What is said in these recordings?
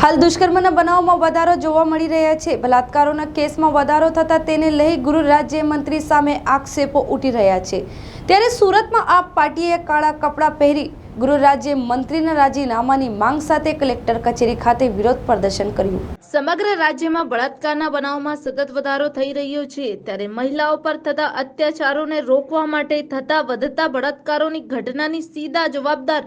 હાલ દુષ્કર્મના બનાવમાં વધારો જોવા મળી રહ્યા છે. બલાત્કારોના કેસમાં વધારો થતાં તેને લઈ ગૃહ રાજ્યમંત્રી સામે આક્ષેપો ઉઠી રહ્યા છે. ત્યારે સુરતમાં આપ પાર્ટીએ કાળા કપડાં પહેરી ગૃહ રાજ્ય મંત્રીના રાજીનામાની માંગ સાથે કલેક્ટર કચેરી ખાતે વિરોધ પ્રદર્શન કર્યું. સમગ્ર રાજ્યમાં બળાત્કારના બનાવમાં સતત વધારો થઈ રહ્યો છે. ત્યારે મહિલાઓ પર થતા અત્યાચારોને રોકવા માટે થતા વધતા બળાત્કારોની ઘટનાની સીધા જવાબદાર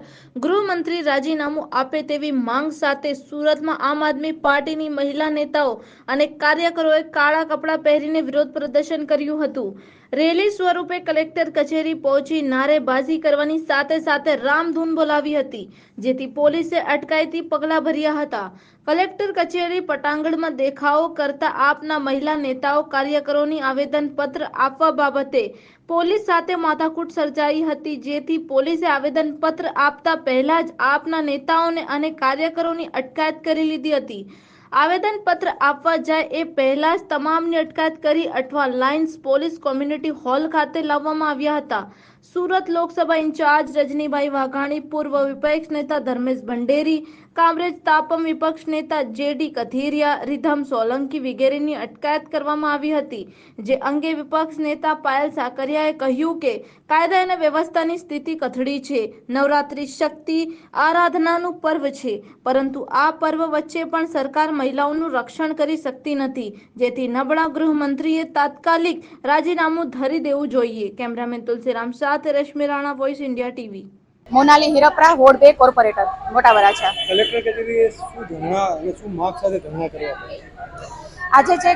ગૃહમંત્રી રાજીનામું આપે તેવી માંગ સાથે સુરતમાં આમ આદમી પાર્ટીની મહિલા નેતાઓ અને કાર્યકરોએ કાળા કપડાં પહેરીને વિરોધ પ્રદર્શન કર્યું હતું. રેલી સ્વરૂપે કલેક્ટર કચેરી પહોંચી નારેબાજી કરવાની સાથે સાથે રામધૂન બોલાવી હતી, જેથી પોલીસે અટકાયતી પગલાં ભર્યા હતા. કલેક્ટર કચેરી પટાંગણમાં દેખાવો કરતા આપના મહિલા નેતાઓ કાર્યકરોની આવેદનપત્ર આપવા બાબતે પોલીસ સાથે માથાકૂટ સર્જાઈ હતી, જેથી પોલીસે આવેદનપત્ર આપતા પહેલા જ આપના નેતાઓને અને કાર્યકરોની અટકાયત કરી લીધી હતી. આવેદનપત્ર આપવા જાય એ પહેલા જ તમામની અટકાયત કરી Athwa lines police community hall ખાતે લાવવામાં આવ્યા હતા. સુરત લોકસભા ઇન્ચાર્જ રજનીભાઈ વાઘાણી, પૂર્વ વિપક્ષ નેતા ધર્મેશ ભંડેરી કામરેજ તાપમ વિપક્ષ નેતા જેડી કથિરિયા રીધમ સોલંકી વગેરેની અટકાયત કરવામાં આવી હતી, જે અંગે વિપક્ષ નેતા પાયલ સાકરિયાએ કહ્યું કે, કાયદા અને વ્યવસ્થાની સ્થિતિ કથળી છે, નવરાત્રી શક્તિ આરાધનાનું પર્વ છે, પરંતુ આ પર્વ વચ્ચે પણ સરકાર મહિલાઓનું રક્ષણ કરી શકતી નથી, જેથી નબળા ગૃહમંત્રીએ તાત્કાલિક રાજીનામું ધરી દેવું જોઈએ. કેમેરામેન તુલસીરામ સાથે Rashmi Rana voice India TV Monali Hirpara ward બે કોર્પોરેટર મોટા વરાછા કલેક્ટર કચેરીએ શું ધરણા અને શું માર્ગ સાથે ધરણા કર્યા આજે જે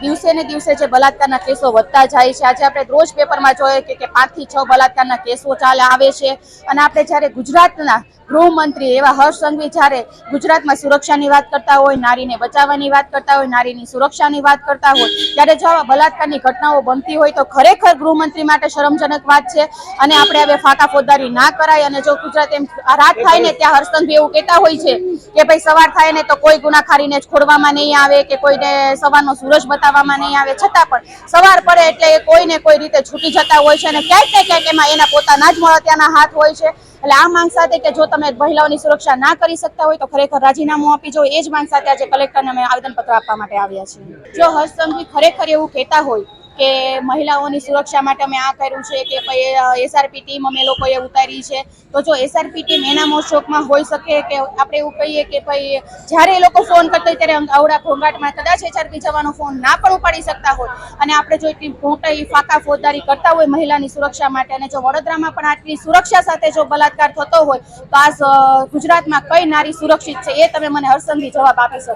દિવસે ને દિવસે જે બલાત્કારના કેસો વધતા જાય છે, આજે આપણે રોજ પેપરમાં જોઈએ કે પાંચથી છ બલાત્કારના કેસો ચાલે, આવે છે. અને આપણે જ્યારે ગુજરાતના ગૃહમંત્રી એવા હર્ષ સંઘવી જ્યારે ગુજરાતમાં સુરક્ષાની વાત કરતા હોય, નારીને બચાવવાની વાત કરતા હોય, નારીની સુરક્ષાની વાત કરતા હોય, ત્યારે જો આવા બલાત્કારની ઘટનાઓ બનતી હોય તો ખરેખર ગૃહમંત્રી માટે શરમજનક વાત છે. અને આપણે હવે ફાંકા ફોજદારી ના કરાય. અને જો ગુજરાત એમ રાત થાય ને ત્યાં હર્ષ સંઘવી એવું કહેતા હોય છે કે, ભાઈ સવાર થાય ને તો કોઈ ગુનાખારીને છોડવામાં નહીં આવે, કે કોઈને સવારનો સૂરજ બતાવવામાં નહીં આવે. છતાં પણ સવાર પડે એટલે એ કોઈને કોઈ રીતે છૂટી જતા હોય છે અને ક્યાંક ને ક્યાંક એમાં એના પોતાના જ મળતિયાના હાથ હોય છે. એટલે આ માંગ સાથે કે જો તમે મહિલાઓની સુરક્ષા ના કરી શકતા હોય તો ખરેખર રાજીનામું આપી જો એ જ માંગ સાથે આજે કલેક્ટરને અમે આવેદનપત્ર આપવા માટે આવ્યા છીએ. જો સંઘવી ખરેખર એવું કહેતા હોય કે મહિલાઓની સુરક્ષા માટે અમે આ કર્યું છે કે ભાઈ એસઆરપી ટીમ અમે લોકોએ ઉતારી છે. તો જો એસઆરપી ટીમ એના મોશોકમાં હોઈ શકે કે આપણે એવું કહીએ કે ભાઈ જ્યારે એ લોકો ફોન કરતા હોય ત્યારે આવડા ઘોંઘાટમાં કદાચ એચઆરપી જવાનો ફોન ના પણ ઉપાડી શકતા હોય. અને આપણે જો એટલી મોટી ફાકા ફોજદારી કરતા હોય મહિલાની સુરક્ષા માટે અને જો વડોદરામાં પણ આટલી સુરક્ષા સાથે જો બલાત્કાર થતો હોય, તો આ ગુજરાતમાં કઈ નારી સુરક્ષિત છે એ તમે મને હરસંગી જવાબ આપી શકો.